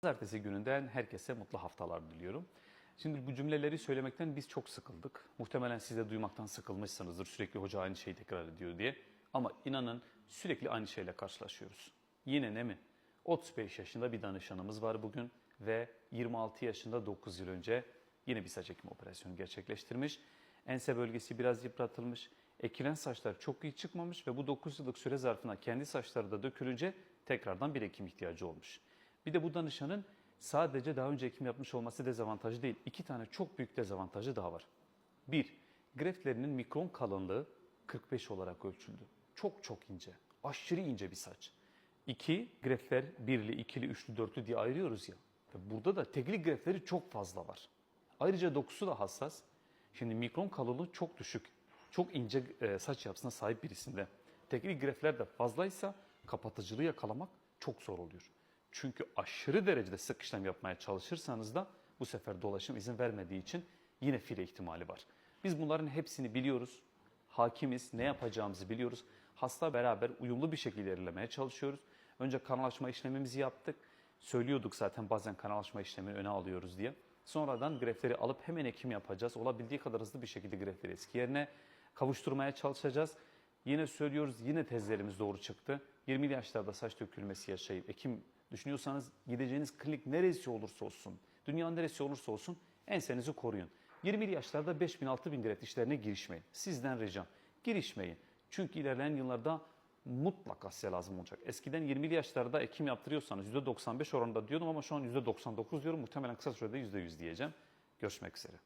Pazartesi gününden herkese mutlu haftalar diliyorum. Şimdi bu cümleleri söylemekten biz çok sıkıldık. Muhtemelen siz de duymaktan sıkılmışsınızdır sürekli hoca aynı şeyi tekrar ediyor diye. Ama inanın sürekli aynı şeyle karşılaşıyoruz. Yine ne mi? 35 yaşında bir danışanımız var bugün ve 26 yaşında 9 yıl önce yine bir saç ekimi operasyonu gerçekleştirmiş. Ense bölgesi biraz yıpratılmış. Ekilen saçlar çok iyi çıkmamış ve bu 9 yıllık süre zarfına kendi saçları da dökülünce tekrardan bir ekim ihtiyacı olmuş. Bir de bu danışanın sadece daha önce ekim yapmış olması dezavantajı değil. iki tane çok büyük dezavantajı daha var. Bir, greftlerinin mikron kalınlığı 45 olarak ölçüldü. Çok çok ince, aşırı ince bir saç. İki, greftler birli, ikili, üçlü, dörtlü diye ayırıyoruz ya. Burada da tekli greftleri çok fazla var. Ayrıca dokusu da hassas. Şimdi mikron kalınlığı çok düşük. Çok ince e, saç yapısına sahip birisinde. Tekli greftler de fazlaysa kapatıcılığı yakalamak çok zor oluyor. Çünkü aşırı derecede sık işlem yapmaya çalışırsanız da bu sefer dolaşım izin vermediği için yine file ihtimali var. Biz bunların hepsini biliyoruz. Hakimiz, ne yapacağımızı biliyoruz. Hasta beraber uyumlu bir şekilde ilerlemeye çalışıyoruz. Önce kanalaşma işlemimizi yaptık. Söylüyorduk zaten bazen kanalaşma işlemini öne alıyoruz diye. Sonradan greftleri alıp hemen ekim yapacağız. Olabildiği kadar hızlı bir şekilde greftleri eski yerine kavuşturmaya çalışacağız. Yine söylüyoruz, yine tezlerimiz doğru çıktı. 20 yaşlarda saç dökülmesi yaşayıp ekim düşünüyorsanız gideceğiniz klinik neresi olursa olsun, dünyanın neresi olursa olsun ensenizi koruyun. 20 yaşlarda 5000 6000 greft işlerine girişmeyin. Sizden ricam girişmeyin. Çünkü ilerleyen yıllarda mutlaka size lazım olacak. Eskiden 20 yaşlarda ekim yaptırıyorsanız %95 oranında diyordum ama şu an %99 diyorum. Muhtemelen kısa sürede %100 diyeceğim. Görüşmek üzere.